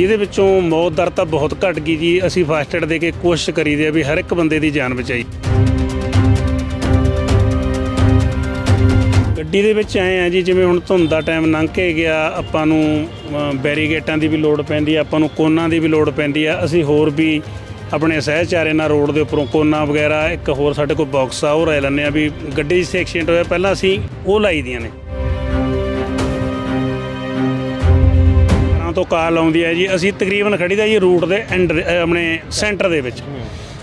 ਜਿਹਦੇ ਵਿੱਚੋਂ ਮੌਤ ਦਰ ਤਾਂ ਬਹੁਤ ਘਟ ਗਈ ਜੀ। ਅਸੀਂ ਫਸਟ ਏਡ ਦੇ ਕੇ ਕੋਸ਼ਿਸ਼ ਕਰੀਦੇ ਆ ਵੀ ਹਰ ਇੱਕ ਬੰਦੇ ਦੀ ਜਾਨ ਬਚਾਈ। ਗੱਡੀ ਦੇ ਵਿੱਚ ਆਏ ਆ ਜੀ ਜਿਵੇਂ ਹੁਣ ਧੁੰਦ ਦਾ ਟਾਈਮ ਲੰਘ ਕੇ ਗਿਆ ਆਪਾਂ ਨੂੰ ਅ, ਬੈਰੀਗੇਟਾਂ ਦੀ ਵੀ ਲੋੜ ਪੈਂਦੀ ਆ ਆਪਾਂ ਨੂੰ ਕੋਨਾਂ ਦੀ ਵੀ ਲੋੜ ਪੈਂਦੀ ਆ। ਅਸੀਂ ਹੋਰ ਵੀ ਆਪਣੇ ਸਹਿਚਾਰੇ ਨਾਲ ਰੋਡ ਦੇ ਉੱਪਰੋਂ ਕੋਨਾ ਵਗੈਰਾ ਇੱਕ ਹੋਰ ਸਾਡੇ ਕੋਲ ਬਾਕਸ ਆ ਉਹ ਲੈ ਲੈਂਦੇ ਆ ਵੀ ਗੱਡੀ 'ਚ ਐਕਸੀਡੈਂਟ ਹੋਇਆ ਪਹਿਲਾਂ ਅਸੀਂ ਉਹ ਲਾਈ ਦੀਆਂ ਨੇ। ਤਾਂ ਤੋਂ ਕਾਲ ਆਉਂਦੀ ਹੈ ਜੀ। ਅਸੀਂ ਤਕਰੀਬਨ ਖੜੀਦਾ ਜੀ ਰੂਟ ਦੇ ਐਂਡ ਆਪਣੇ ਸੈਂਟਰ ਦੇ ਵਿੱਚ।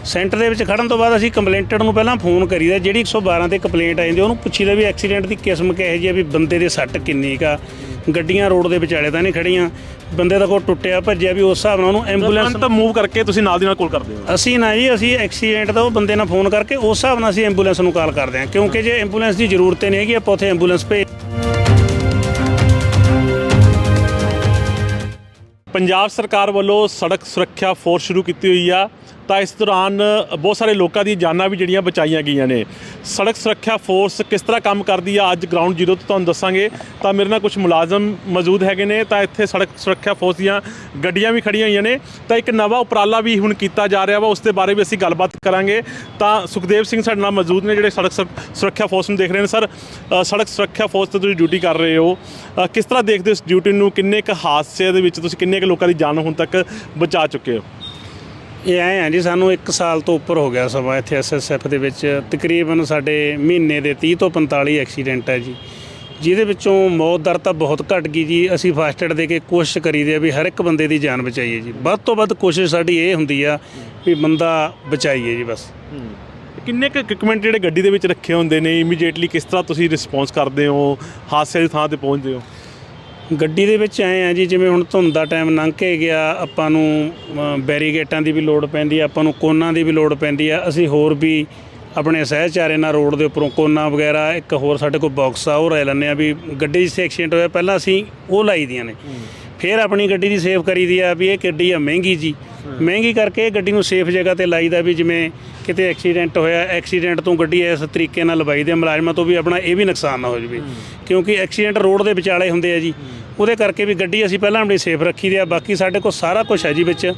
ਸੈਂਟਰ ਦੇ ਵਿੱਚ ਖੜਨ ਤੋਂ ਬਾਅਦ ਅਸੀਂ ਕੰਪਲੇਂਟਡ ਨੂੰ ਪਹਿਲਾਂ ਫੋਨ ਕਰੀਦਾ ਜਿਹੜੀ 112 ਤੇ ਕੰਪਲੇਂਟ ਆਈ ਜਾਂਦੀ ਉਹਨੂੰ ਪੁੱਛੀਦਾ ਵੀ ਐਕਸੀਡੈਂਟ ਦੀ ਕਿਸਮ ਕਿਹੋ ਜਿਹੀ ਹੈ ਵੀ ਬੰਦੇ ਦੇ ਸੱਟ ਕਿੰਨੀ ਕਾ ਗੱਡੀਆਂ ਰੋਡ ਦੇ ਵਿਚਾਲੇ ਤਾਂ ਨਹੀਂ ਖੜੀਆਂ ਬੰਦੇ ਦਾ ਕੋਈ ਟੁੱਟਿਆ ਭੱਜਿਆ ਵੀ ਉਸ ਹਿਸਾਬ ਨਾਲ ਉਹਨੂੰ ਐਂਬੂਲੈਂਸ ਤੁਰੰਤ ਮੂਵ ਕਰਕੇ ਤੁਸੀਂ ਨਾਲ ਦੀ ਨਾਲ ਕਾਲ ਕਰਦੇ ਹੋ। ਅਸੀਂ ਨਾ ਜੀ ਅਸੀਂ ਐਕਸੀਡੈਂਟ ਦਾ ਉਹ ਬੰਦੇ ਨਾਲ ਫੋਨ ਕਰਕੇ ਉਸ ਹਿਸਾਬ ਨਾਲ ਅਸੀਂ ਐਂਬੂਲੈਂਸ ਨੂੰ ਕਾਲ ਕਰਦੇ ਹਾਂ। ਕਿਉਂਕਿ ਜੇ ਐਂਬੂਲੈਂਸ ਦੀ ਜ਼ਰੂਰਤ ਨਹੀਂ ਹੈਗੀ ਆਪਾਂ ਉੱਥੇ ਐਂਬੂਲੈਂਸ ਭੇਜ ਪੰਜਾਬ ਸਰਕਾਰ ਵੱਲੋਂ ਸੜਕ ਸੁਰੱਖਿਆ ਫੋਰਸ ਸ਼ੁਰੂ ਕੀਤੀ ਹੋਈ ਆ। ਤਾਂ ਇਸ ਦੌਰਾਨ ਬਹੁਤ ਸਾਰੇ ਲੋਕਾਂ ਦੀਆਂ ਜਾਨਾਂ ਵੀ ਜਿਹੜੀਆਂ ਬਚਾਈਆਂ ਗਈਆਂ ਨੇ। ਸੜਕ ਸੁਰੱਖਿਆ ਫੋਰਸ ਕਿਸ ਤਰ੍ਹਾਂ ਕੰਮ ਕਰਦੀ ਆ, ਅੱਜ ਗਰਾਊਂਡ ਜ਼ੀਰੋ ਤੋਂ ਤੁਹਾਨੂੰ ਦੱਸਾਂਗੇ। ਤਾਂ ਮੇਰੇ ਨਾਲ ਕੁਝ ਮੁਲਾਜ਼ਮ ਮੌਜੂਦ ਹੈਗੇ ਨੇ, ਤਾਂ ਇੱਥੇ ਸੜਕ ਸੁਰੱਖਿਆ ਫੋਰਸ ਦੀਆਂ ਗੱਡੀਆਂ ਵੀ ਖੜੀਆਂ ਹੋਈਆਂ ਨੇ। ਤਾਂ ਇੱਕ ਨਵਾਂ ਉਪਰਾਲਾ ਵੀ ਹੁਣ ਕੀਤਾ ਜਾ ਰਿਹਾ ਵਾ, ਉਸ ਦੇ ਬਾਰੇ ਵੀ ਅਸੀਂ ਗੱਲਬਾਤ ਕਰਾਂਗੇ। ਤਾਂ ਸੁਖਦੇਵ ਸਿੰਘ ਸਾਡੇ ਨਾਲ ਮੌਜੂਦ ਨੇ, ਜਿਹੜੇ ਸੜਕ ਸੁਰੱਖਿਆ ਫੋਰਸ ਨੂੰ ਦੇਖ ਰਹੇ ਨੇ। ਸਰ ਸੜਕ ਸੁਰੱਖਿਆ ਫੋਰਸ ਤੇ ਤੁਸੀਂ ਡਿਊਟੀ ਕਰ ਰਹੇ ਹੋ। ਕਿਸ ਤਰ੍ਹਾਂ ਦੇਖਦੇ ਹੋ ਇਸ ਡਿਊਟੀ ਨੂੰ? ਕਿੰਨੇ ਕੁ ਹਾਦਸੇ ਦੇ ਵਿੱਚ ਤੁਸੀਂ ਕਿੰਨੇ ਕੁ ਲੋਕਾਂ ਦੀ ਜਾਨ ਹੁਣ ਤੱਕ ਬਚਾ ਚੁੱਕੇ ਹੋ? ਇਹ ਆਏ ਆ ਜੀ, ਸਾਨੂੰ 1 ਸਾਲ ਤੋਂ ਉੱਪਰ ਹੋ ਗਿਆ ਸਮਾਂ ਇੱਥੇ ਐਸਐਸਐਫ ਦੇ ਵਿੱਚ। ਤਕਰੀਬਨ ਸਾਡੇ ਮਹੀਨੇ ਦੇ 30 ਤੋਂ 45 ਐਕਸੀਡੈਂਟ ਹੈ ਜੀ। ਜਿਹਦੇ ਵਿੱਚੋਂ ਮੌਤ ਦਰ ਤਾਂ ਬਹੁਤ ਘਟ ਗਈ ਜੀ। ਅਸੀਂ ਫਸਟ ਏਡ ਦੇ ਕੇ ਕੋਸ਼ਿਸ਼ ਕਰੀਦੇ ਆ ਵੀ ਹਰ ਇੱਕ ਬੰਦੇ ਦੀ ਜਾਨ ਬਚਾਈਏ ਜੀ। ਵੱਧ ਤੋਂ ਵੱਧ ਕੋਸ਼ਿਸ਼ ਸਾਡੀ ਇਹ ਹੁੰਦੀ ਆ ਵੀ ਬੰਦਾ ਬਚਾਈਏ ਜੀ ਬਸ। ਕਿੰਨੇ ਕੁ ਇਕਵਿਪਮੈਂਟ ਜਿਹੜੇ ਗੱਡੀ ਦੇ ਵਿੱਚ ਰੱਖੇ ਹੁੰਦੇ ਨੇ? ਇਮੀਡੀਏਟਲੀ ਕਿਸ ਤਰ੍ਹਾਂ ਤੁਸੀਂ ਰਿਸਪੌਂਸ ਕਰਦੇ ਹੋ? ਹਾਦਸੇ ਦੀ ਥਾਂ ਤੇ ਪਹੁੰਚਦੇ ਹੋ? ਗੱਡੀ ਦੇ ਵਿੱਚ ਆਏ ਆ ਜੀ ਜਿਵੇਂ ਹੁਣ ਧੁੰਦ ਦਾ ਟਾਈਮ ਲੰਘ ਕੇ ਗਿਆ ਆਪਾਂ ਨੂੰ ਅ, ਬੈਰੀਗੇਟਾਂ ਦੀ ਵੀ ਲੋੜ ਪੈਂਦੀ ਆ ਆਪਾਂ ਨੂੰ ਕੋਨਾਂ ਦੀ ਵੀ ਲੋੜ ਪੈਂਦੀ ਆ। ਅਸੀਂ ਹੋਰ ਵੀ ਆਪਣੇ ਸਹਿਚਾਰੇ ਨਾਲ ਰੋਡ ਦੇ ਉੱਪਰੋਂ ਕੋਨਾ ਵਗੈਰਾ ਇੱਕ ਹੋਰ ਸਾਡੇ ਕੋਲ ਬਾਕਸ ਆ ਉਹ ਰਹਿ ਲੈਂਦੇ ਆ ਵੀ ਗੱਡੀ ਜਿੱਥੇ ਐਕਸੀਡੈਂਟ ਹੋਇਆ ਪਹਿਲਾਂ ਅਸੀਂ ਉਹ ਲਾਈ ਦੀਆਂ ਨੇ। ਫਿਰ ਆਪਣੀ ਗੱਡੀ ਦੀ ਸੇਫ ਕਰੀਦੀ ਆ ਵੀ ਇਹ ਗੱਡੀ ਆ ਮਹਿੰਗੀ ਜੀ। ਮਹਿੰਗੀ ਕਰਕੇ ਗੱਡੀ ਨੂੰ ਸੇਫ ਜਗ੍ਹਾ ਤੇ ਲਾਈਦਾ ਵੀ ਜਿਵੇਂ ਕਿਤੇ ਐਕਸੀਡੈਂਟ ਹੋਇਆ ਐਕਸੀਡੈਂਟ ਤੋਂ ਗੱਡੀ ਇਸ ਤਰੀਕੇ ਨਾਲ ਲਵਾਈ ਦੇ ਮੁਲਾਜ਼ਮਾਂ ਤੋਂ ਵੀ ਆਪਣਾ ਇਹ ਵੀ ਨੁਕਸਾਨ ਨਾ ਹੋ ਜਾਵੇ। ਕਿਉਂਕਿ ਐਕਸੀਡੈਂਟ ਰੋਡ ਦੇ ਵਿਚਾਲੇ ਹੁੰਦੇ ਆ ਜੀ, ਉਹਦੇ ਕਰਕੇ ਵੀ ਗੱਡੀ ਅਸੀਂ ਪਹਿਲਾਂ ਆਪਣੀ ਸੇਫ ਰੱਖੀ ਦੀ ਆ, ਬਾਕੀ ਸਾਡੇ ਕੋਲ ਸਾਰਾ ਕੁਝ ਹੈ ਜੀ ਵਿੱਚ।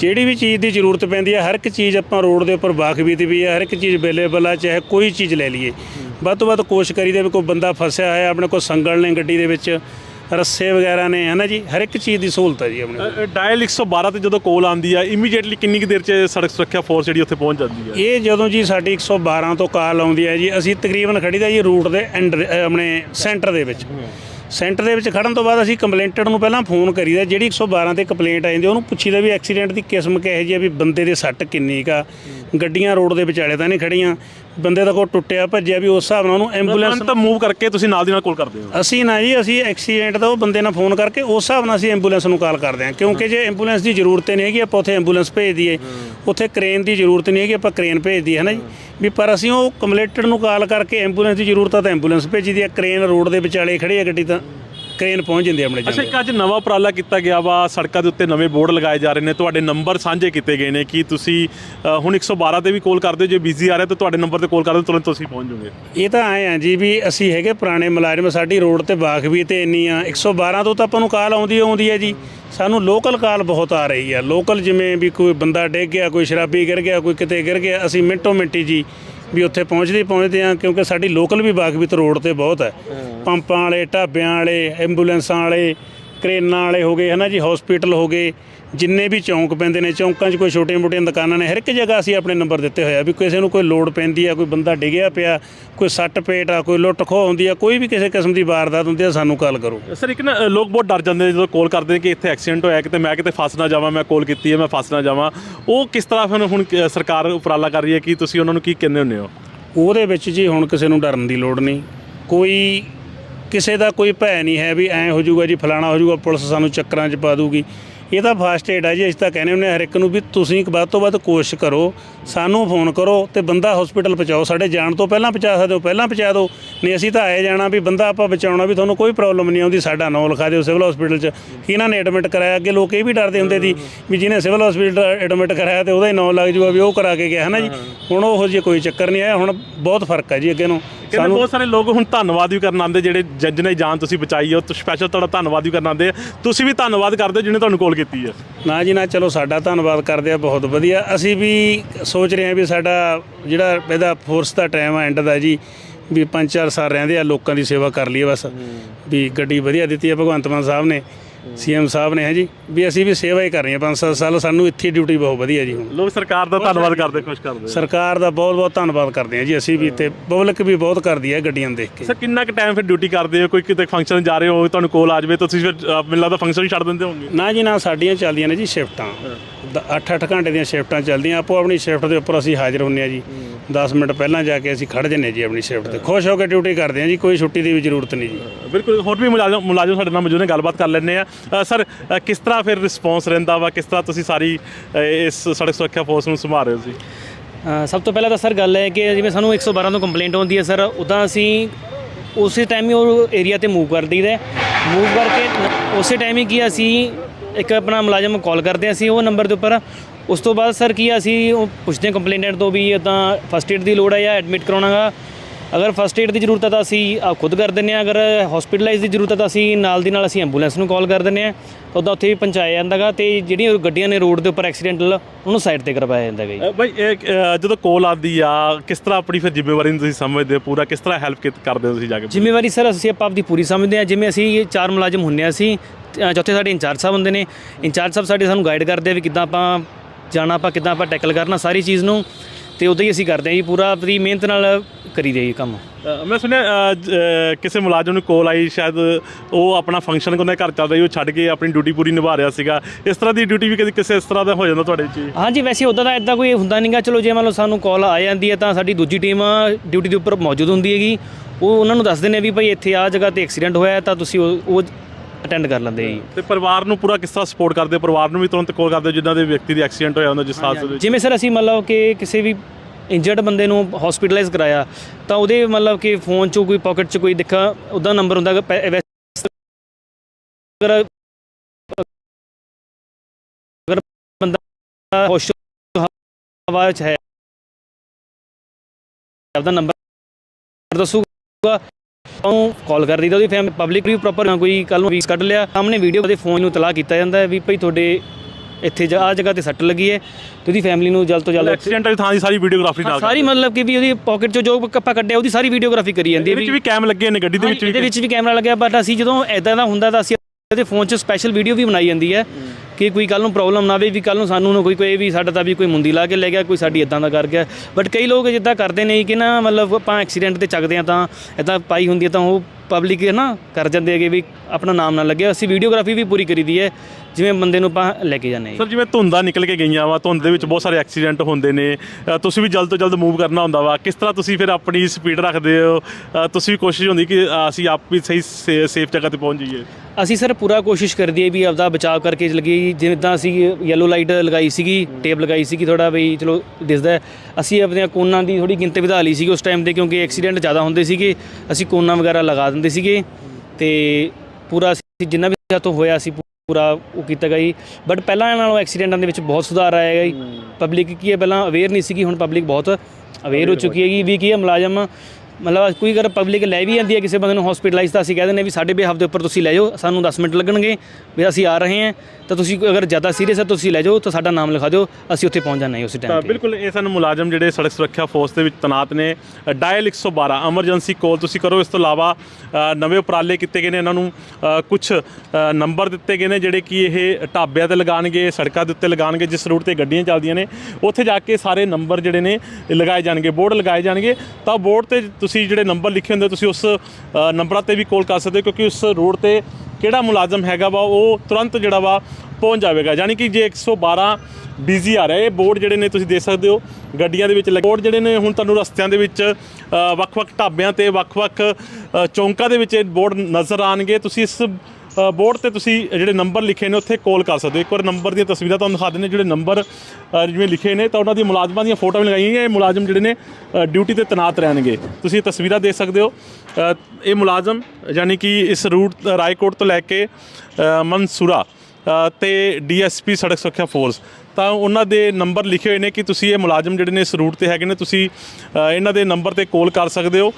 ਜਿਹੜੀ ਵੀ ਚੀਜ਼ ਦੀ ਜ਼ਰੂਰਤ ਪੈਂਦੀ ਹੈ ਹਰ ਇੱਕ ਚੀਜ਼ ਆਪਾਂ ਰੋਡ ਦੇ ਉੱਪਰ ਬਾਖਵੀ ਵੀ ਹੈ ਹਰ ਇੱਕ ਚੀਜ਼ ਅਵੇਲੇਬਲ ਆ, ਚਾਹੇ ਕੋਈ ਚੀਜ਼ ਲੈ ਲਈਏ। ਵੱਧ ਤੋਂ ਵੱਧ ਕੋਸ਼ਿਸ਼ ਕਰੀਦੇ ਵੀ ਕੋਈ ਬੰਦਾ ਫਸਿਆ ਹੋਇਆ, ਆਪਣੇ ਕੋਲ ਸੰਗਲ ਨੇ ਗੱਡੀ ਦੇ ਵਿੱਚ ਰੱਸੇ ਵਗੈਰਾ ਨੇ ਹਨਾ ਜੀ? ਹਰ ਇੱਕ ਚੀਜ਼ ਦੀ ਸਹੂਲਤ ਹੈ ਜੀ ਆਪਣੇ ਕੋਲ। ਡਾਇਲ 112 ਤੇ ਜਦੋਂ ਕਾਲ ਆਉਂਦੀ ਆ ਇਮੀਡੀਏਟਲੀ ਕਿੰਨੀ ਕੁ ਦੇਰ 'ਚ ਸੜਕ ਸੁਰੱਖਿਆ ਫੋਰਸ ਜਿਹੜੀ ਉੱਥੇ ਪਹੁੰਚ ਜਾਂਦੀ ਆ? ਇਹ ਜਦੋਂ ਜੀ ਸਾਡੀ 112 ਤੋਂ ਕਾਲ ਆਉਂਦੀ ਹੈ ਜੀ ਅਸੀਂ ਤਕਰੀਬਨ ਖੜੀਦਾ ਜੀ ਰੂਟ ਦੇ ਐਂਡ ਆਪਣੇ ਸੈਂਟਰ ਦੇ ਵਿੱਚ। ਸੈਂਟਰ ਦੇ ਵਿੱਚ ਖੜਨ ਤੋਂ ਬਾਅਦ ਅਸੀਂ ਕੰਪਲੇਂਟਡ ਨੂੰ ਪਹਿਲਾਂ ਫੋਨ ਕਰੀਦਾ ਜਿਹੜੀ 112 ਤੇ ਕੰਪਲੇਂਟ ਆਈ ਜਾਂਦੀ ਉਹਨੂੰ ਪੁੱਛੀਦਾ ਵੀ ਐਕਸੀਡੈਂਟ ਦੀ ਕਿਸਮ ਕਿਹੋ ਜਿਹੀ ਹੈ ਵੀ ਬੰਦੇ ਦੇ ਸੱਟ ਕਿੰਨੀ ਕਾ ਗੱਡੀਆਂ ਰੋਡ ਦੇ ਵਿਚਾਲੇ ਤਾਂ ਨਹੀਂ ਖੜੀਆਂ ਬੰਦੇ ਦਾ ਕੋਈ ਟੁੱਟਿਆ ਭੱਜਿਆ ਵੀ ਉਸ ਹਿਸਾਬ ਨਾਲ ਉਹਨੂੰ ਐਂਬੂਲੈਂਸ ਤੁਰੰਤ ਮੂਵ ਕਰਕੇ ਤੁਸੀਂ ਨਾਲ ਦੀ ਨਾਲ ਕਾਲ ਕਰਦੇ ਹੋ। ਅਸੀਂ ਨਾ ਜੀ ਅਸੀਂ ਐਕਸੀਡੈਂਟ ਦਾ ਉਹ ਬੰਦੇ ਨਾਲ ਫੋਨ ਕਰਕੇ ਉਸ ਹਿਸਾਬ ਨਾਲ ਅਸੀਂ ਐਂਬੂਲੈਂਸ ਨੂੰ ਕਾਲ ਕਰਦੇ ਹਾਂ। ਕਿਉਂਕਿ ਜੇ ਐਂਬੂਲੈਂਸ ਦੀ ਜ਼ਰੂਰਤ ਹੀ ਨਹੀਂ ਹੈਗੀ ਆਪਾਂ ਉੱਥੇ ਐਂਬੂਲੈਂਸ ਭੇਜ ਦਈਏ। ਉੱਥੇ ਕ੍ਰੇਨ ਦੀ ਜ਼ਰੂਰਤ ਨਹੀਂ ਹੈਗੀ ਆਪਾਂ ਕ੍ਰੇਨ ਭੇਜ ਦਈਏ ਹੈ ਨਾ ਜੀ ਵੀ ਪਰ ਅਸੀਂ ਉਹ ਕੰਪਲੇਟਡ ਨੂੰ ਕਾਲ ਕਰਕੇ ਐਂਬੂਲੈਂਸ ਦੀ ਜ਼ਰੂਰਤ ਆ ਤਾਂ ਐਂਬੂਲੈਂਸ ਭੇਜੀ ਦੀ ਆ। ਕ੍ਰੇਨ ਰੋਡ ਦੇ ਵਿਚਾਲੇ ਖੜੀ ਆ ਗੱਡੀ ਤਾਂ। ਕ੍ਰੇਨ ਪਹੁੰਚ ਜਾਂਦੀ ਆ ਆਪਣੇ ਅੱਛਾ ਇੱਕ ਅੱਜ ਨਵਾਂ ਉਪਰਾਲਾ ਕੀਤਾ ਗਿਆ ਵਾ ਸੜਕਾਂ ਦੇ ਉੱਤੇ ਨਵੇਂ ਬੋਰਡ ਲਗਾਏ ਜਾ ਰਹੇ ਨੇ ਤੁਹਾਡੇ ਨੰਬਰ ਸਾਂਝੇ ਕੀਤੇ ਗਏ ਨੇ ਕਿ ਤੁਸੀਂ ਅ, ਹੁਣ 112 ਤੇ ਵੀ ਕਾਲ ਕਰਦੇ ਹੋ ਜੇ ਬਿਜ਼ੀ ਆ ਰਿਹਾ ਤਾਂ ਤੁਹਾਡੇ ਨੰਬਰ ਤੇ ਕਾਲ ਕਰਦੇ ਹੋ ਤੁਰੰਤ ਤੁਸੀਂ ਪਹੁੰਚ ਜਾਓਗੇ। ਇਹ ਤਾਂ ਆਏ ਆ ਜੀ ਵੀ ਅਸੀਂ ਹੈਗੇ ਪੁਰਾਣੇ ਮੁਲਾਜ਼ਮ ਸਾਡੀ ਰੋਡ ਤੇ ਬਾਖ ਵੀ ਤੇ ਇੰਨੀ ਆ 112 ਤੋਂ ਤਾਂ ਆਪਾਂ ਨੂੰ ਕਾਲ ਆਉਂਦੀ ਆਉਂਦੀ ਹੈ ਜੀ। ਸਾਨੂੰ ਲੋਕਲ ਕਾਲ ਬਹੁਤ ਆ ਰਹੀ ਆ ਲੋਕਲ ਜਿਵੇਂ ਵੀ ਕੋਈ ਬੰਦਾ ਡਿੱਗ ਗਿਆ ਕੋਈ ਸ਼ਰਾਬੀ ਗਿਰ ਗਿਆ ਕੋਈ ਕਿਤੇ ਗਿਰ ਗਿਆ ਅਸੀਂ ਮਿੰਟੋ ਮਿੰਟੀ ਜੀ ਵੀ ਉੱਥੇ ਪਹੁੰਚਦੇ ਪਹੁੰਚਦੇ ਆ ਕਿਉਂਕਿ ਸਾਡੀ ਲੋਕਲ ਵੀ ਬਾਖ ਵੀ ਤੇ ਰੋਡ ਤੇ ਬਹੁਤ ਹੈ। ਪੰਪਾਂ ਵਾਲੇ ਢਾਬਿਆਂ ਵਾਲੇ ਐਂਬੂਲੈਂਸਾਂ ਵਾਲੇ ਕਰੇਨਾਂ ਵਾਲੇ ਹੋ ਗਏ ਹਨਾ ਜੀ ਹਸਪੀਟਲ ਹੋ ਗਏ ਜਿੰਨੇ ਵੀ ਚੌਂਕ ਪੈਂਦੇ ਨੇ ਚੌਂਕਾਂ 'ਚ ਕੋਈ ਛੋਟੀਆਂ-ਮੋਟੀਆਂ ਦੁਕਾਨਾਂ ਨੇ ਹਰ ਇੱਕ ਜਗ੍ਹਾ ਅਸੀਂ ਆਪਣੇ ਨੰਬਰ ਦਿੱਤੇ ਹੋਏ ਆ ਵੀ ਕਿਸੇ ਨੂੰ ਕੋਈ ਲੋੜ ਪੈਂਦੀ ਆ ਕੋਈ ਬੰਦਾ ਡਿੱਗਿਆ ਪਿਆ ਕੋਈ ਸੱਟ ਪੇਟ ਆ ਕੋਈ ਲੁੱਟ ਖੋਹ ਹੁੰਦੀ ਆ ਕੋਈ ਵੀ ਕਿਸੇ ਕਿਸਮ ਦੀ ਵਾਰਦਾਤ ਹੁੰਦੀ ਆ ਸਾਨੂੰ ਕਾਲ ਕਰੋ। ਸਰ ਇੱਕ ਨਾ ਅ, ਲੋਕ ਬਹੁਤ ਡਰ ਜਾਂਦੇ ਨੇ ਜਦੋਂ ਕਾਲ ਕਰਦੇ ਨੇ ਕਿ ਇੱਥੇ ਐਕਸੀਡੈਂਟ ਹੋਇਆ ਕਿਤੇ ਮੈਂ ਕਿਤੇ ਫਸ ਨਾ ਜਾਵਾਂ ਮੈਂ ਕਾਲ ਕੀਤੀ ਹੈ ਮੈਂ ਫਸ ਨਾ ਜਾਵਾਂ। ਉਹ ਕਿਸ ਤਰ੍ਹਾਂ ਫਿਰ ਹੁਣ ਕ- ਸਰਕਾਰ ਉਪਰਾਲਾ ਕਰ ਰਹੀ ਹੈ? ਕਿ ਤੁਸੀਂ ਉਹਨਾਂ ਨੂੰ ਕੀ ਕਹਿੰਦੇ ਹੁੰਦੇ ਹੋ? ਉਹਦੇ ਵਿੱਚ ਜੀ ਹੁਣ ਕਿਸੇ ਨੂੰ ਡਰਨ ਦੀ ਲੋੜ ਨਹੀਂ। ਕੋਈ ਕਿਸੇ ਦਾ ਕੋਈ ਭੈ ਨਹੀਂ ਹੈ ਵੀ ਐਂ ਹੋ ਜਾਊਗਾ ਜੀ, ਫਲਾਣਾ ਹੋ ਜਾਊਗਾ, ਪੁਲਿਸ ਸਾਨੂੰ ਚੱਕਰਾਂ 'ਚ ਪਾ ਦੂਗੀ ਇਹ ਤਾਂ ਫਾਸਟ ਏਡ ਆ ਜੀ ਅਸੀਂ ਤਾਂ ਕਹਿੰਦੇ ਹੁੰਦੇ ਹਾਂ ਹਰ ਇੱਕ ਨੂੰ ਵੀ ਤੁਸੀਂ ਵੱਧ ਤੋਂ ਵੱਧ ਕੋਸ਼ਿਸ਼ ਕਰੋ ਸਾਨੂੰ ਫੋਨ ਕਰੋ ਤੇ ਬੰਦਾ ਹਸਪੀਟਲ ਪਹੁੰਚਾਓ। ਸਾਡੇ ਜਾਣ ਤੋਂ ਪਹਿਲਾਂ ਪਹੁੰਚਾ ਸਕਦੇ ਹੋ ਪਹਿਲਾਂ ਪਹੁੰਚਾ ਦਿਓ। ਨਹੀਂ ਅਸੀਂ ਤਾਂ ਆਏ ਜਾਣਾ ਵੀ ਬੰਦਾ ਆਪਾਂ ਬਚਾਉਣਾ ਵੀ ਤੁਹਾਨੂੰ ਕੋਈ ਪ੍ਰੋਬਲਮ ਨਹੀਂ ਆਉਂਦੀ ਸਾਡਾ ਨਾਂ ਲਿਖਾ ਦਿਓ ਸਿਵਲ ਹਸਪੀਟਲ 'ਚ। ਕਿ ਇਹਨਾਂ ਨੇ ਐਡਮਿਟ ਕਰਾਇਆ ਅੱਗੇ ਲੋਕ ਇਹ ਵੀ ਡਰਦੇ ਹੁੰਦੇ ਸੀ ਵੀ ਜਿਹਨੇ ਸਿਵਲ ਹਸਪੀਟਲ ਐਡਮਿਟ ਕਰਾਇਆ ਤੇ ਉਹਦਾ ਹੀ ਨਾਂ ਲੱਗ ਜਾਊਗਾ ਵੀ ਉਹ ਕਰਾ ਕੇ ਗਿਆ ਹੈ ਨਾ ਜੀ ਹੁਣ ਉਹੋ ਜਿਹੀ ਕੋਈ ਚੱਕਰ ਨਹੀਂ ਆਇਆ ਹੁਣ ਬਹੁਤ ਫ਼ਰਕ ਹੈ ਜੀ ਅੱਗੇ ਨੂੰ। ਕਹਿੰਦੇ ਬਹੁਤ ਸਾਰੇ ਲੋਕ ਹੁਣ ਧੰਨਵਾਦ ਵੀ ਕਰਨ ਆਉਂਦੇ ਜਿਹੜੇ ਜੱਜ ਨੇ ਜਾਨ ਤੁਸੀਂ ਬਚਾਈ ਹੋ ਸਪੈਸ਼ਲ ਤੁਹਾਡਾ ਧੰਨਵਾਦ ਵੀ ਕਰਨ ਆਉਂਦੇ। ਤੁਸੀਂ ਵੀ ਧੰਨਵਾਦ ਕਰਦੇ ਜਿਹਨੇ ਤੁਹਾਨੂੰ ਕਾਲ ਕੀਤੀ ਹੈ ਨਾ ਜੀ ਨਾ ਚਲੋ ਸਾਡਾ ਧੰਨਵਾਦ ਕਰਦੇ ਆ ਬਹੁਤ ਵਧੀਆ। ਅਸੀਂ ਵੀ ਸੋਚ ਰਹੇ ਹਾਂ ਵੀ ਸਾਡਾ ਜਿਹੜਾ ਇਹਦਾ ਫੋਰਸ ਦਾ ਟਾਈਮ ਆ ਐਂਡ ਦਾ ਜੀ ਵੀ ਪੰਜ ਚਾਰ ਸਾਲ ਰਹਿੰਦੇ ਆ ਲੋਕਾਂ ਦੀ ਸੇਵਾ ਕਰ ਲਈਏ ਬਸ। ਵੀ ਗੱਡੀ ਵਧੀਆ ਦਿੱਤੀ ਆ ਭਗਵੰਤ ਮਾਨ ਸਾਹਿਬ ਨੇ। ਸੀਐਮ ਸਾਹਿਬ ਨੇ ਹੈ ਜੀ ਵੀ ਅਸੀਂ ਵੀ ਸੇਵਾ ਹੀ ਕਰ ਰਹੇ ਹਾਂ ਪੰਜ ਸੱਤ ਸਾਲ ਸਾਨੂੰ ਇੱਥੇ ਡਿਊਟੀ ਬਹੁਤ ਵਧੀਆ ਜੀ ਹੁਣ। ਲੋਕ ਸਰਕਾਰ ਦਾ ਧੰਨਵਾਦ ਕਰਦੇ ਖੁਸ਼ ਕਰਦੇ। ਸਰਕਾਰ ਦਾ ਬਹੁਤ ਬਹੁਤ ਧੰਨਵਾਦ ਕਰਦੇ ਹਾਂ ਜੀ ਅਸੀਂ ਵੀ ਇੱਥੇ ਪਬਲਿਕ ਵੀ ਬਹੁਤ ਕਰਦੀ ਹੈ ਗੱਡੀਆਂ ਦੇਖ ਕੇ। ਸਰ ਕਿੰਨਾ ਕੁ ਟਾਈਮ ਫਿਰ ਡਿਊਟੀ ਕਰਦੇ ਹੋ? ਕੋਈ ਕਿਤੇ ਫੰਕਸ਼ਨ ਜਾ ਰਹੇ ਹੋ ਤੁਹਾਨੂੰ ਕੋਲ ਆ ਜਾਵੇ ਤਾਂ ਤੁਸੀਂ ਫਿਰ ਅ, ਮੈਨੂੰ ਲੱਗਦਾ ਫੰਕਸ਼ਨ ਹੀ ਛੱਡ ਦਿੰਦੇ ਹੋਵੋਗੇ ਨਾ ਜੀ ਨਾ ਸਾਡੀਆਂ ਚੱਲਦੀਆਂ ਨੇ ਜੀ ਸ਼ਿਫਟਾਂ 8-8 ਘੰਟੇ ਦੀਆਂ ਸ਼ਿਫਟਾਂ ਚੱਲਦੀਆਂ ਆਪੋ ਆਪਣੀ ਸ਼ਿਫਟ ਦੇ ਉੱਪਰ ਅਸੀਂ ਹਾਜ਼ਰ ਹੁੰਨੇ ਆ ਜੀ। 10 ਮਿੰਟ ਪਹਿਲਾਂ ਜਾ ਕੇ ਅਸੀਂ ਖੜ ਜੰਨੇ ਜੀ ਆਪਣੀ ਸ਼ਿਫਟ ਤੇ। ਖੁਸ਼ ਹੋ ਕੇ ਡਿਊਟੀ ਕਰਦੇ ਆ ਜੀ ਕੋਈ ਛੁੱਟੀ ਦੀ ਵੀ ਜ਼ਰੂਰਤ ਨਹੀਂ ਜੀ। ਬਿਲਕੁਲ ਹੋਰ ਵੀ ਮੁਲਾਜ਼ਮ ਮੁਲਾਜ਼ਮ ਸਾਡੇ ਨਾਲ ਮੌਜੂਦ ਨੇ ਗੱਲਬਾਤ ਕਰ ਲੈਂਦੇ ਆ ਸਰ ਕਿਸ ਤਰ੍ਹਾਂ ਫਿਰ ਰਿਸਪੌਂਸ ਰਹਿੰਦਾ ਵਾ? ਕਿਸ ਤਰ੍ਹਾਂ ਤੁਸੀਂ ਸਾਰੀ ਅ, ਇਸ ਸੜਕ ਸੁਰੱਖਿਆ ਫੋਰਸ ਨੂੰ ਸੰਭਾਲ ਰਹੇ ਹੋ ਜੀ ਅ, ਸਭ ਤੋਂ ਪਹਿਲਾਂ ਤਾਂ ਸਰ ਗੱਲ ਹੈ ਕਿ ਜਿਵੇਂ ਸਾਨੂੰ 112 ਤੋਂ ਕੰਪਲੇਂਟ ਆਉਂਦੀ ਹੈ ਸਰ ਉਦਾਂ ਅਸੀਂ ਉਸੇ ਟਾਈਮ ਹੀ ਉਹ ਏਰੀਆ ਤੇ ਮੂਵ ਕਰ ਦਈਦਾ ਮੂਵ ਕਰਕੇ ਨ- ਉਸੇ ਟਾਈਮ ਹੀ ਕੀ ਅਸੀਂ ਇੱਕ ਆਪਣਾ ਮੁਲਾਜ਼ਮ ਕਾਲ ਕਰਦੇ ਹਾਂ ਅਸੀਂ ਉਹ ਨੰਬਰ ਦੇ ਉੱਪਰ ਉਸ ਤੋਂ ਬਾਅਦ ਸਰ ਕੀ ਆ, ਅਸੀਂ ਉਹ ਪੁੱਛਦੇ ਹਾਂ ਕੰਪਲੇਂਟੈਂਟ ਤੋਂ ਵੀ ਇਦਾਂ ਫਸਟ ਏਡ ਦੀ ਲੋੜ ਹੈ ਜਾਂ ਐਡਮਿਟ ਕਰਾਉਣਾਗਾ। ਅਗਰ ਫਸਟ ਏਡ ਦੀ ਜ਼ਰੂਰਤ ਹੈ ਤਾਂ ਅਸੀਂ ਆਪ ਖੁਦ ਕਰ ਦਿੰਦੇ ਹਾਂ ਅਗਰ ਹਸਪੀਟਲਾਈਜ਼ ਦੀ ਜ਼ਰੂਰਤ ਹੈ ਤਾਂ ਅਸੀਂ ਨਾਲ ਦੀ ਨਾਲ ਅਸੀਂ ਐਂਬੂਲੈਂਸ ਨੂੰ ਕਾਲ ਕਰ ਦਿੰਦੇ ਹਾਂ। ਉਹਦਾ ਉੱਥੇ ਵੀ ਪਹੁੰਚਾਇਆ ਜਾਂਦਾਗਾ ਤੇ ਜਿਹੜੀਆਂ ਗੱਡੀਆਂ ਨੇ ਰੋਡ ਦੇ ਉੱਪਰ ਐਕਸੀਡੈਂਟਲ ਉਹਨੂੰ ਸਾਈਡ ਤੇ ਕਰਵਾਇਆ ਜਾਂਦਾਗਾ ਜੀ। ਬਾਈ ਇਹ, ਜਦੋਂ ਕੋਲ ਆਉਂਦੀ ਆ ਕਿਸ ਤਰ੍ਹਾਂ ਆਪਣੀ ਫਿਰ ਜ਼ਿੰਮੇਵਾਰੀ ਨੂੰ ਤੁਸੀਂ ਸਮਝਦੇ ਹੋ? ਪੂਰਾ ਕਿਸ ਤਰ੍ਹਾਂ ਹੈਲਪ ਕਰਦੇ ਹੋ ਤੁਸੀਂ ਜਾ ਕੇ? ਜ਼ਿੰਮੇਵਾਰੀ ਸਰ ਅਸੀਂ ਆਪਾਂ ਆਪਦੀ ਪੂਰੀ ਸਮਝਦੇ ਹਾਂ। ਜਿਵੇਂ ਅਸੀਂ ਚਾਰ ਮੁਲਾਜ਼ਮ ਹੁੰਨੇ ਹਾਂ ਅਸੀਂ ਚੌਥੇ ਸਾਡੇ ਇੰਚਾਰਜ ਸਾਹਿਬ ਹੁੰਦੇ ਨੇ। ਇੰਚਾਰਜ ਸਾਹਿਬ ਸਾਡੇ ਸਾਨੂੰ ਗਾਈਡ ਕਰਦੇ ਆ ਵੀ ਕਿੱਦਾਂ ਆਪਾਂ ਜਾਣਾ ਆਪਾਂ ਕਿੱਦਾਂ ਆਪਾਂ ਟੈਕਲ ਕਰਨਾ ਸਾਰੀ ਚੀਜ਼ ਨੂੰ ਤੇ ਉਦੋਂ ਹੀ ਅਸੀਂ ਕਰਦੇ ਹਾਂ ਜੀ ਪੂਰਾ ਆਪਣੀ ਮਿਹਨਤ ਨਾਲ ਕਰੀਦੇ ਜੀ ਕੰਮ। ਅ, ਮੈਂ ਸੁਣਿਆ ਅ, ਜ- ਅ, ਕਿਸੇ ਮੁਲਾਜ਼ਮ ਨੂੰ ਕੋਲ ਆਈ ਸ਼ਾਇਦ ਉਹ ਆਪਣਾ ਫੰਕਸ਼ਨ ਕੋਨੇ ਘਰ ਚੱਲ ਰਹੀ ਉਹ ਛੱਡ ਕੇ ਆਪਣੀ ਡਿਊਟੀ ਪੂਰੀ ਨਿਭਾ ਰਿਹਾ ਸੀਗਾ। ਇਸ ਤਰ੍ਹਾਂ ਦੀ ਡਿਊਟੀ ਵੀ ਕਦੇ ਕਿਸੇ ਇਸ ਤਰ੍ਹਾਂ ਦਾ ਹੋ ਜਾਂਦਾ ਤੁਹਾਡੇ 'ਚ ਜੀ? ਹਾਂਜੀ ਵੈਸੇ ਉਦਾਂ ਦਾ ਇਦਾਂ ਕੋਈ ਹੁੰਦਾ ਨਹੀਂਗਾ ਚਲੋ ਜੇ ਮੰਨ ਲਓ ਸਾਨੂੰ ਕਾਲ ਆ ਜਾਂਦੀ ਹੈ ਤਾਂ ਸਾਡੀ ਦੂਜੀ ਟੀਮ ਡਿਊਟੀ ਦੇ ਉੱਪਰ ਮੌਜੂਦ ਹੁੰਦੀ ਹੈਗੀ। ਉਹ ਉਹਨਾਂ ਨੂੰ ਦੱਸਦੇ ਨੇ ਵੀ ਭਾਈ ਇੱਥੇ ਆ ਜਗ੍ਹਾ ਤੇ ਐਕਸੀਡੈਂਟ ਹੋਇਆ ਹੈ ਤਾਂ ਤੁਸੀਂ ਉਹ ਉਹ ਅਟੈਂਡ ਕਰ ਲੈਂਦੇ ਜੀ। ਤੇ ਪਰਿਵਾਰ ਨੂੰ ਪੂਰਾ ਕਿਸ ਤਰ੍ਹਾਂ ਸਪੋਰਟ ਕਰਦੇ ਹੋ? ਪਰਿਵਾਰ ਨੂੰ ਵੀ ਤੁਰੰਤ ਕਾਲ ਕਰਦੇ ਹੋ ਜਿੱਦਾਂ ਦੇ ਵਿਅਕਤੀ ਦੀ ਐਕਸੀਡੈਂਟ ਹੋਇਆ ਹੁੰਦਾ ਜਿਸ ਹਾਦਸੇ ਵਿੱਚ ਜਿਵੇਂ ਸਰ ਅਸੀਂ ਮਤਲਬ ਕਿ ਕਿਸੇ ਵੀ ਇੰਜਰਡ ਬੰਦੇ ਨੂੰ ਹਸਪੀਟਲਾਈਜ਼ ਕਰਾਇਆ ਤਾਂ ਉਹਦੇ ਮਤਲਬ ਕਿ ਫੋਨ 'ਚੋਂ ਕੋਈ ਪਾਕਟ 'ਚ ਕੋਈ ਦੇਖਾ ਉਹਦਾ ਨੰਬਰ ਹੁੰਦਾ ਅਗਰ ਅਗਰ ਬੰਦਾ ਹੋਸ਼ ਹਵਾ 'ਚ ਹੈ ਆਪਦਾ ਨੰਬਰ ਦੱਸੂਗਾ। ਉਹਨੂੰ ਕਾਲ ਕਰ ਦਈਦਾ ਉਹਦੀ ਫੈਮਿਲੀ ਪਬਲਿਕ ਵੀ ਪ੍ਰੋਪਰ ਕੋਈ ਕੱਲ ਨੂੰ ਵੀਸ ਕੱਢ ਲਿਆ। ਸਾਹਮਣੇ ਵੀਡੀਓ ਦੇ ਫੋਨ ਨੂੰ ਤਲਾਹ ਕੀਤਾ ਜਾਂਦਾ ਹੈ ਵੀ ਭਈ ਤੁਹਾਡੇ ਇੱਥੇ ਜਾ ਆ ਜਗ੍ਹਾ ਤੇ ਸੱਟ ਲੱਗੀ ਹੈ। ਤੇ ਉਹਦੀ ਫੈਮਿਲੀ ਨੂੰ ਜਲਦ ਤੋਂ ਜਲਦ ਐਕਸੀਡੈਂਟ ਵਾਲੀ ਥਾਂ ਦੀ ਸਾਰੀ ਵੀਡੀਓਗ੍ਰਾਫੀ ਨਾਲ ਸਾਰੀ ਮਤਲਬ ਕਿ ਵੀ ਉਹਦੀ ਪਾਕਟ ਚੋਂ ਜੋ ਕੱਪਾ ਕੱਢਿਆ ਉਹਦੀ ਸਾਰੀ ਵੀਡੀਓਗ੍ਰਾਫੀ ਕਰੀ ਜਾਂਦੀ ਹੈ ਇਹਦੇ ਵਿੱਚ ਵੀ ਕੈਮ ਲੱਗੇ ਨੇ ਗੱਡੀ ਦੇ ਵਿੱਚ ਇਹਦੇ ਵੀ ਵਿੱਚ ਵੀ ਕੈਮਰਾ ਲੱਗਿਆ ਬਟ ਅਸੀਂ ਜਦੋਂ ਐਦਾਂ ਦਾ ਹੁੰਦਾ ਤਾਂ ਅਸੀਂ ਉਹਦੇ ਫੋਨ 'ਚ ਸਪੈਸ਼ਲ ਵੀਡੀਓ ਵੀ ਬਣਾਈ ਜਾਂਦੀ ਹੈ। ਕਿ ਕੋਈ ਕੱਲ ਨੂੰ ਪ੍ਰੋਬਲਮ ਨਾ ਆਵੇ ਵੀ ਕੱਲ ਨੂੰ ਸਾਨੂੰ ਨਾ ਕੋਈ ਕੋਈ ਵੀ ਸਾਡਾ ਤਾਂ ਵੀ ਕੋਈ ਮੁੰਦੀ ਲਾ ਕੇ ਲੈ ਗਿਆ, ਕੋਈ ਸਾਡੀ ਇਦਾਂ ਦਾ ਕਰ ਗਿਆ। ਬਟ ਕਈ ਲੋਕ ਜਿੱਦਾਂ ਕਰਦੇ ਨੇ ਕਿ ਨਾ ਮਤਲਬ ਆਪਾਂ ਐਕਸੀਡੈਂਟ ਤੇ ਚੱਕਦੇ ਆ ਤਾਂ ਇਦਾਂ ਪਾਈ ਹੁੰਦੀ ਹੈ ਤਾਂ ਉਹ ਪਬਲਿਕ ਹੈ ਨਾ ਕਰ ਜਾਂਦੇ ਹੈਗੇ ਵੀ ਆਪਣਾ ਨਾਮ ਨਾ ਲੱਗੇ ਅਸੀਂ ਵੀਡੀਓਗ੍ਰਾਫੀ ਵੀ ਪੂਰੀ ਕਰੀ ਦੀ ਹੈ। ਜਿਵੇਂ ਬੰਦੇ ਨੂੰ ਆਪਾਂ ਲੈ ਕੇ ਜਾਂਦੇ ਹਾਂ ਸਰ ਜਿਵੇਂ ਧੁੰਦਾਂ ਨਿਕਲ ਕੇ ਗਈਆਂ ਵਾ ਧੁੰਦ ਦੇ ਵਿੱਚ ਬਹੁਤ ਸਾਰੇ ਐਕਸੀਡੈਂਟ ਹੁੰਦੇ ਨੇ ਅ, ਤੁਸੀਂ ਵੀ ਜਲਦ ਤੋਂ ਜਲਦ ਮੂਵ ਕਰਨਾ ਹੁੰਦਾ ਵਾ। ਕਿਸ ਤਰ੍ਹਾਂ ਤੁਸੀਂ ਫਿਰ ਆਪਣੀ ਸਪੀਡ ਰੱਖਦੇ ਹੋ? ਅ, ਤੁਸੀਂ ਵੀ ਕੋਸ਼ਿਸ਼ ਹੁੰਦੀ ਕਿ ਅ, ਅਸੀਂ ਆਪ ਵੀ ਸਹੀ ਸੇਫ ਜਗ੍ਹਾ ਤੇ ਪਹੁੰਚ ਜਾਈਏ। ਅਸੀਂ ਸਰ ਪੂਰਾ ਕੋਸ਼ਿਸ਼ ਕਰਦੀ ਹੈ ਵੀ ਆਪਦਾ ਬਚਾਅ ਕਰਕੇ ਲੱਗੀ ਜਿੱਦਾਂ ਅਸੀਂ ਯੈਲੋ ਲਾਈਟ ਲਗਾਈ ਸੀਗੀ ਟੇਪ ਲਗਾਈ ਸੀਗੀ ਥੋੜਾ ਵੀ ਚਲੋ ਦਿਸਦਾ ਹੈ। ਅਸੀਂ ਆਪਣੀਆਂ ਕੋਨਾਂ ਦੀ ਥੋੜੀ ਗਿਣਤੀ ਵਧਾ ਲਈ ਸੀਗੀ ਉਸ ਟਾਈਮ ਤੇ ਕਿਉਂਕਿ ਐਕਸੀਡੈਂਟ ਜ਼ਿਆਦਾ ਹੁੰਦੇ ਸੀਗੇ। ਅਸੀਂ ਕੋਨਾਂ ਵਗੈਰਾ ਲਗਾ ਦਿੰਦੇ ਸੀਗੇ ਤੇ ਪੂਰਾ ਅਸੀਂ ਜਿੰਨਾ ਵੀ ਸਾਤੋਂ ਹੋਇਆ ਸੀ ਪੂਰਾ ਉਹ ਕੀਤਾ ਗਿਆ ਜੀ। ਬਟ ਪਹਿਲਾਂ ਨਾਲੋਂ ਐਕਸੀਡੈਂਟਾਂ ਦੇ ਵਿੱਚ ਬਹੁਤ ਸੁਧਾਰ ਆਇਆ ਹੈ ਜੀ। ਪਬਲਿਕ ਕੀ ਹੈ ਪਹਿਲਾਂ ਅਵੇਅਰ ਨਹੀਂ ਸੀਗੀ ਹੁਣ ਪਬਲਿਕ ਬਹੁਤ ਅਵੇਅਰ ਹੋ ਚੁੱਕੀ ਹੈਗੀ ਵੀ ਕੀ ਹੈ ਮੁਲਾਜ਼ਮ ਮਤਲਬ ਕੋਈ ਅਗਰ ਪਬਲਿਕ ਲੈ ਵੀ ਜਾਂਦੀ ਹੈ ਕਿਸੇ ਬੰਦੇ ਨੂੰ ਹਸਪੀਟਲਾਈਜ਼ ਤਾਂ ਅਸੀਂ ਕਹਿ ਦਿੰਦੇ ਵੀ ਸਾਡੇ ਬਿਹਾਫ ਦੇ ਉੱਪਰ ਤੁਸੀਂ ਲੈ ਜਾਓ ਸਾਨੂੰ 10 ਮਿੰਟ ਲੱਗਣਗੇ ਵੀ ਅਸੀਂ ਆ ਰਹੇ ਹਾਂ। ਤਾਂ ਤੁਸੀਂ ਅਗਰ ਜ਼ਿਆਦਾ ਸੀਰੀਅਸ ਹੈ ਤੁਸੀਂ ਲੈ ਜਾਓ ਤਾਂ ਸਾਡਾ ਨਾਮ ਲਿਖਾ ਦਿਓ ਅਸੀਂ ਉੱਥੇ ਪਹੁੰਚ ਜਾਂਦੇ ਹਾਂ ਉਸੇ ਟਾਈਮ ਤੇ ਬਿਲਕੁਲ ਇਹ ਸਾਨੂੰ ਮੁਲਾਜ਼ਮ ਜਿਹੜੇ ਸੜਕ ਸੁਰੱਖਿਆ ਫੋਰਸ ਦੇ ਵਿੱਚ ਤਨਾਤ ਨੇ ਡਾਇਲ 112 ਐਮਰਜੈਂਸੀ ਕਾਲ ਤੁਸੀਂ ਕਰੋ। ਇਸ ਤੋਂ ਇਲਾਵਾ ਨਵੇਂ ਉਪਰਾਲੇ ਕੀਤੇ ਗਏ ਨੇ ਇਹਨਾਂ ਨੂੰ ਕੁਝ ਨੰਬਰ ਦਿੱਤੇ ਗਏ ਨੇ ਜਿਹੜੇ ਕਿ ਇਹ ਢਾਬਿਆਂ ਤੇ ਲਗਾਣਗੇ ਸੜਕਾਂ ਦੇ ਉੱਤੇ ਲਗਾਣਗੇ ਜਿਸ ਰੂਟ ਤੇ ਗੱਡੀਆਂ ਚੱਲਦੀਆਂ ਨੇ ਉੱਥੇ ਜਾ ਕੇ ਸਾਰੇ ਨੰਬਰ ਜਿਹੜੇ ਨੇ ਲਗਾਏ ਜਾਣਗੇ ਬੋਰਡ ਲਗਾਏ ਜਾਣਗੇ। ਤਾਂ ਬੋਰਡ ਤੇ ਤੁਸੀਂ ਜਿਹੜੇ ਨੰਬਰ ਲਿਖੇ ਹੁੰਦੇ ਤੁਸੀਂ ਉਸ ਨੰਬਰਾਂ ਤੇ ਵੀ ਕਾਲ ਕਰ ਸਕਦੇ ਹੋ ਕਿਉਂਕਿ ਉਸ ਰੂਟ ਤੇ ਕਿਹੜਾ ਮੁਲਾਜ਼ਮ ਹੈਗਾ ਵਾ, ਉਹ ਤੁਰੰਤ ਜਿਹੜਾ ਵਾ ਪਹੁੰਚ ਜਾਵੇਗਾ। ਯਾਨੀ ਕਿ ਜੇ 112 ਬਿਜ਼ੀ ਆ ਰਿਹਾ, ਇਹ ਬੋਰਡ ਜਿਹੜੇ ਨੇ ਤੁਸੀਂ ਦੇਖ ਸਕਦੇ ਹੋ, ਗੱਡੀਆਂ ਦੇ ਵਿੱਚ ਲੱਗੇ। ਬੋਰਡ ਜਿਹੜੇ ਨੇ ਹੁਣ ਤੁਹਾਨੂੰ ਰਸਤਿਆਂ ਦੇ ਵਿੱਚ ਵੱਖ-ਵੱਖ ਢਾਬਿਆਂ ਤੇ ਵੱਖ-ਵੱਖ ਚੌਂਕਾਂ ਦੇ ਵਿੱਚ ਇਹ ਬੋਰਡ ਨਜ਼ਰ ਆਣਗੇ ਤੁਸੀਂ ਇਸ ਬੋਰਡ ਤੇ ਤੁਸੀਂ ਜਿਹੜੇ ਨੰਬਰ ਲਿਖੇ ਨੇ ਉੱਥੇ ਕਾਲ ਕਰ ਸਕਦੇ ਹੋ। ਇੱਕ ਵਾਰ ਨੰਬਰ ਦੀਆਂ ਤਸਵੀਰਾਂ ਤੁਹਾਨੂੰ ਦਿਖਾ ਦਿੰਦੇ ਜਿਹੜੇ ਨੰਬਰ ਜਿਵੇਂ ਲਿਖੇ ਨੇ ਤਾਂ ਉਹਨਾਂ ਦੀ ਮੁਲਾਜ਼ਮਾਂ ਦੀਆਂ ਫੋਟੋਆਂ ਵੀ ਲਗਾਈਆਂ ਗਈਆਂ। ਇਹ ਮੁਲਾਜ਼ਮ ਜਿਹੜੇ ਨੇ ਡਿਊਟੀ ਤੇ ਤੈਨਾਤ ਰਹਿਣਗੇ। ਤੁਸੀਂ ਇਹ ਤਸਵੀਰਾਂ ਦੇਖ ਸਕਦੇ ਹੋ। ਇਹ ਮੁਲਾਜ਼ਮ ਯਾਨੀ ਕਿ ਇਸ ਰੂਟ ਰਾਏਕੋਟ ਤੋਂ ਲੈ ਕੇ ਅ, ਮਨਸੂਰਾ ਅ, ਤੇ ਡੀਐਸਪੀ ਸੜਕ ਸੁਰੱਖਿਆ ਫੋਰਸ। ਤਾਂ ਉਹਨਾਂ ਦੇ ਨੰਬਰ ਲਿਖੇ ਹੋਏ ਨੇ ਕਿ ਤੁਸੀਂ ਇਹ ਮੁਲਾਜ਼ਮ ਜਿਹੜੇ ਨੇ ਇਸ ਰੂਟ ਤੇ ਹੈਗੇ ਨੇ ਤੁਸੀਂ ਇਹਨਾਂ ਦੇ ਨੰਬਰ ਤੇ ਕਾਲ ਕਰ ਸਕਦੇ ਹੋ।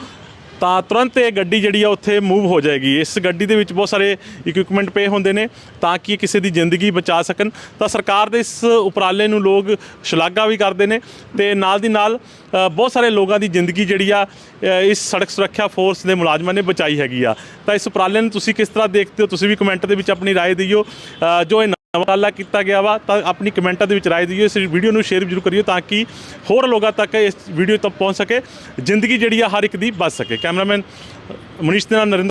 ਤਾਂ ਤੁਰੰਤ ਇਹ ਗੱਡੀ ਜਿਹੜੀ ਆ ਉੱਥੇ ਮੂਵ ਹੋ ਜਾਏਗੀ ਇਸ ਗੱਡੀ ਦੇ ਵਿੱਚ ਬਹੁਤ ਸਾਰੇ ਇਕਵਿਪਮੈਂਟ ਪਏ ਹੁੰਦੇ ਨੇ ਤਾਂ ਕਿ ਕਿਸੇ ਦੀ ਜ਼ਿੰਦਗੀ ਬਚਾ ਸਕਣ ਤਾਂ ਸਰਕਾਰ ਦੇ ਇਸ ਉਪਰਾਲੇ ਨੂੰ ਲੋਕ ਸ਼ਲਾਘਾ ਵੀ ਕਰਦੇ ਨੇ ਤੇ ਨਾਲ ਦੀ ਨਾਲ ਅ, ਬਹੁਤ ਸਾਰੇ ਲੋਕਾਂ ਦੀ ਜ਼ਿੰਦਗੀ ਜਿਹੜੀ ਆ ਅ, ਇਸ ਸੜਕ ਸੁਰੱਖਿਆ ਫੋਰਸ ਦੇ ਮੁਲਾਜ਼ਮਾਂ ਨੇ ਬਚਾਈ ਹੈਗੀ ਆ ਤਾਂ ਇਸ ਉਪਰਾਲੇ ਨੂੰ ਤੁਸੀਂ ਕਿਸ ਤਰ੍ਹਾਂ ਦੇਖਦੇ ਹੋ ਤੁਸੀਂ ਵੀ ਕਮੈਂਟ ਦੇ ਵਿੱਚ ਆਪਣੀ رائے ਦਿਓ ਅ, ਜੋ ਇਹ ਨਵਾਂ ਕੀਤਾ ਗਿਆ ਵਾ, ਤਾਂ ਆਪਣੀ ਕਮੈਂਟਾਂ ਦੇ ਵਿੱਚ ਰਾਏ ਦਿਓ, ਇਸ ਵੀਡੀਓ ਨੂੰ ਸ਼ੇਅਰ ਜ਼ਰੂਰ ਕਰਿਓ ਤਾਂ ਕਿ ਹੋਰ ਲੋਕਾਂ ਤੱਕ ਇਸ ਵੀਡੀਓ ਤੱਕ ਪਹੁੰਚ ਸਕੇ, ਜ਼ਿੰਦਗੀ ਜਿਹੜੀ ਆ ਹਰ ਇੱਕ ਦੀ ਬਚ ਸਕੇ। ਕੈਮਰਾਮੈਨ ਮਨੀਸ਼ ਦੇ ਨਾਲ ਨਰਿੰਦਰ